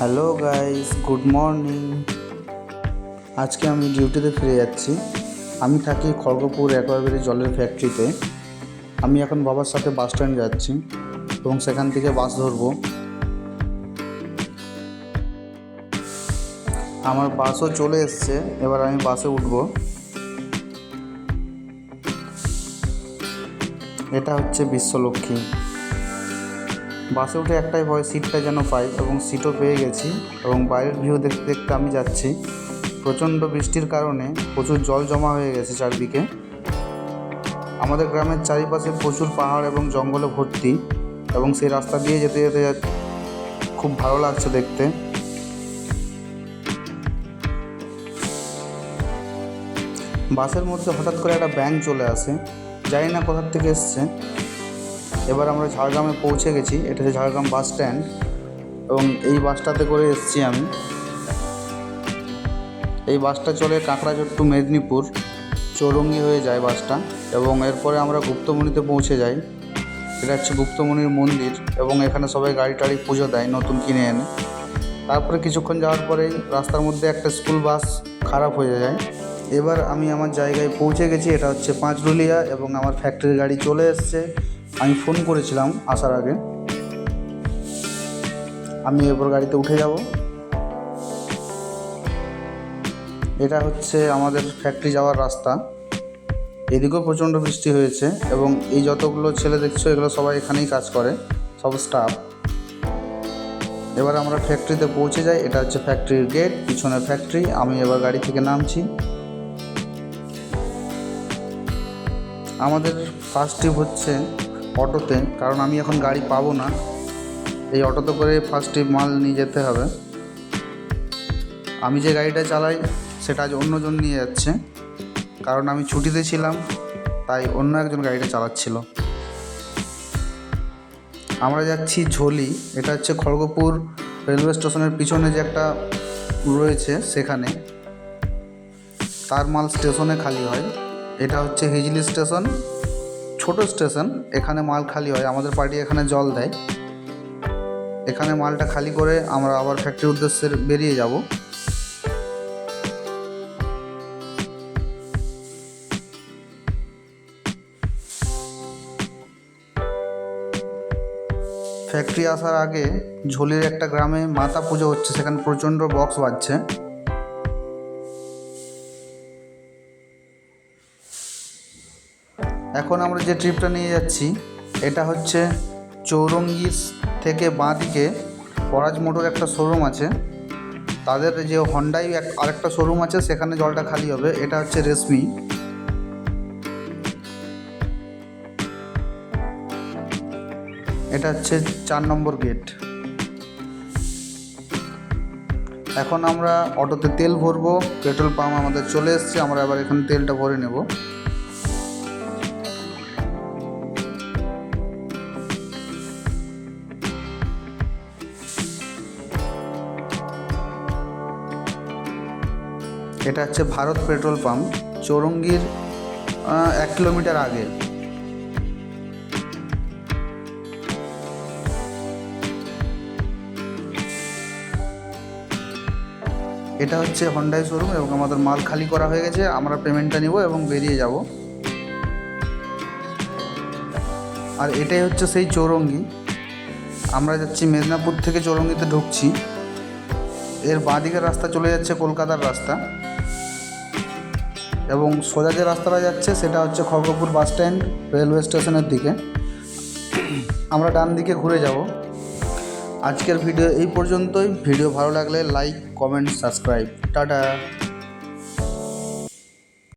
Hello guys good morning আজকে আমি ডিউটিতে ফিরে যাচ্ছি। আমি থাকি খড়গপুর অ্যাকোয়াবেরি জলের ফ্যাক্টরিতে আমি এখন বাবার সাথে বাস স্ট্যান্ড যাচ্ছি এবং সেখান থেকে বাস ধরবো। আমার বাসও চলে এসছে। এবার আমি বাসে উঠবো। এটা হচ্ছে বিশ্বলক্ষ্মী। বাসে উঠে একটাই ভয় সিটটা যেন পাই এবং সিটও পেয়ে গেছি এবং বাইরের ভিউ দেখতে দেখতে আমি যাচ্ছি। প্রচণ্ড বৃষ্টির কারণে প্রচুর জল জমা হয়ে গেছে চারদিকে। আমাদের গ্রামের চারিপাশে প্রচুর পাহাড় এবং জঙ্গলে ভর্তি এবং সেই রাস্তা দিয়ে যেতে যেতে খুব ভালো লাগছে দেখতে। বাসের মধ্যে হঠাৎ করে একটা ব্যাঙ চলে আসে। জানি না কোথার থেকে এসছে। এবার আমরা ঝাড়গ্রামে পৌঁছে গেছি। এটা হচ্ছে ঝাড়গ্রাম বাস স্ট্যান্ড এবং এই বাসটাতে করে এসেছি আমি। এই বাসটা চলে কাঁকড়াঝোড় টু মেদিনীপুর। চৌরঙ্গি হয়ে যায় বাসটা এবং এরপরে আমরা গুপ্তমণিতে পৌঁছে যাই। এটা হচ্ছে গুপ্তমণির মন্দির এবং এখানে সবাই গাড়ি টাড়ি পুজো দেয় নতুন কিনে এনে। তারপরে কিছুক্ষণ যাওয়ার পরেই রাস্তার মধ্যে একটা স্কুল বাস খারাপ হয়ে যায়। এবার আমি আমার জায়গায় পৌঁছে গেছি, এটা হচ্ছে পাঁচরুলিয়া এবং আমার ফ্যাক্টরির গাড়ি চলে এসছে। আমি ফোন করেছিলাম আসার আগে। আমি এরপর গাড়িতে উঠে যাব। এটা হচ্ছে আমাদের ফ্যাক্টরি যাওয়ার রাস্তা। এদিকেও প্রচণ্ড বৃষ্টি হয়েছে এবং এই যতগুলো ছেলে দেখছ, এগুলো সবাই এখানেই কাজ করে, সব স্টাফ এবার আমরা ফ্যাক্টরিতে পৌঁছে যাই, এটা হচ্ছে ফ্যাক্টরির গেট পিছনে ফ্যাক্টরি আমি এবার গাড়ি থেকে নামছি। আমাদের ফার্স্ট ট্রিপ হচ্ছে অটোতে, কারণ আমি এখন গাড়ি পাবো না। এই অটোতে করে ফার্স্ট ট্রিপ মাল নিয়ে যেতে হবে। আমি যে গাড়িটা চালাই, সেটা আজ অন্যজন নিয়ে যাচ্ছে। কারণ আমি ছুটিতে ছিলাম, তাই অন্য একজন গাড়িটা চালাচ্ছিল। আমরা যাচ্ছি ঝোলি, এটা হচ্ছে খড়গপুর রেলওয়ে স্টেশনের পিছনে যে একটা রয়েছে, সেখানে। তার মাল স্টেশনে খালি হয়। এটা হচ্ছে হিজলি স্টেশন, ছোট স্টেশন, এখানে মাল খালি হয়, আমাদের পার্টি এখানে জল দেয়। এখানে মালটা খালি করে আমরা আবার ফ্যাক্টরির উদ্দেশ্যে বেরিয়ে যাব। ফ্যাক্টরি আসার আগে ঝোলির একটা গ্রামে মাতা পুজো হচ্ছে, সেখানে প্রচণ্ড বক্স বাজছে। এখন আমরা যে ট্রিপটা নিয়ে যাচ্ছি, এটা হচ্ছে চৌরঙ্গি থেকে বাঁ দিকে পরাজ মোটর একটা শোরুম আছে। তাদের যে হন্ডাই আরেকটা শোরুম আছে, সেখানে জলটা খালি হবে। এটা হচ্ছে রেশমি এটা হচ্ছে চার নম্বর গেট। এখন আমরা অটোতে তেল ভরবো, পেট্রোল পাম্প আমাদের চলে এসছে, আমরা আবার এখানে তেলটা ভরে নেব। এটা হচ্ছে ভারত পেট্রোল পাম্প, চৌরঙ্গির এক কিলোমিটার আগে। এটা হচ্ছে হন্ডাই শোরুম এবং আমাদের মাল খালি করা হয়ে গেছে। আমরা পেমেন্টটা নিব এবং বেরিয়ে যাব। আর এটাই হচ্ছে সেই চৌরঙ্গি। আমরা যাচ্ছি মেদিনীপুর থেকে চৌরঙ্গিতে ঢুকছি। এর বাঁ দিকের রাস্তা চলে যাচ্ছে কলকাতার রাস্তা। এবং সোজা যে রাস্তাটা যাচ্ছে, সেটা হচ্ছে খড়গপুর বাস স্ট্যান্ড রেলওয়ে স্টেশনের দিকে। আমরা ডান দিকে ঘুরে যাব। আজকের ভিডিও এই পর্যন্তই। ভিডিও ভালো লাগলে লাইক, কমেন্ট, সাবস্ক্রাইব। টাটা।